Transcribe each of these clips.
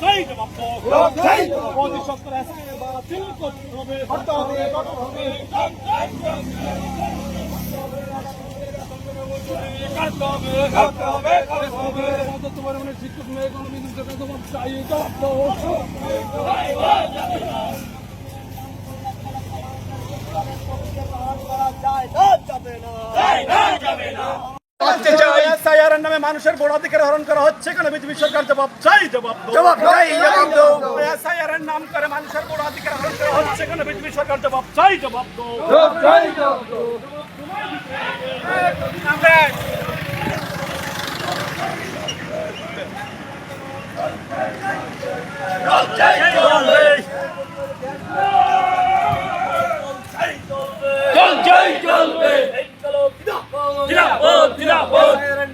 সেই জবাব দাও। লোক চাই তো। মোদী সরকার আজকে বাতিল করতে হবে। করতে হবে, করতে হবে। করতে হবে, করতে হবে, করতে হবে। মদত পরিমাণে শিক্ষক মেয়ে কোনো বিদ্যুৎ জবাব চাই জবাব দাও। এসআইআর নামে মানুষের ভোটাধিকার হরণ করা হচ্ছে কেন বিজেপি সরকার জবাব চাই জবাব দাও। জবাব চাই, জবাব দাও। এসআইআর এর নাম করে মানুষের ভোটাধিকার হরণ করা হচ্ছে কেন বিজেপি সরকার জবাব চাই জবাব দাও। জিন্দাবাদ,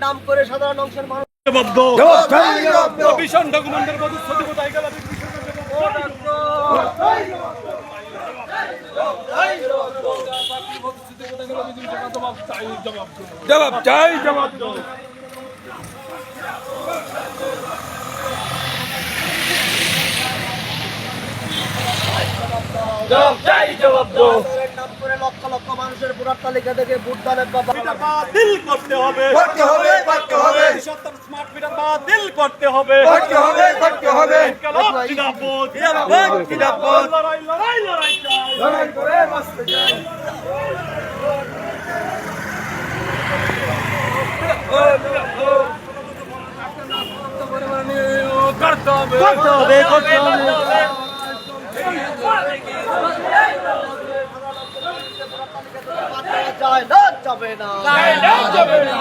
নাম করে সাধারণ অংশের মানুষ জবাব চাই, জবাব জবাব চাই জবাব লক্ষ লক্ষ মানুষের ভোটার তালিকা থেকে ভোট দানের বাবা এটা বাতিল করতে হবে করতে হবে, করতে হবে। স্মার্ট মিটার বাতিল করতে হবে করতে হবে, করতে হবে। জিন্দাবাদ। জিন্দাবাদ, জিন্দাবাদ। লড়াই লড়াই লড়াই লড়াই করে বাঁচতে চাই। করতে হবে করতে হবে করতে হবে যায় না যাবে না।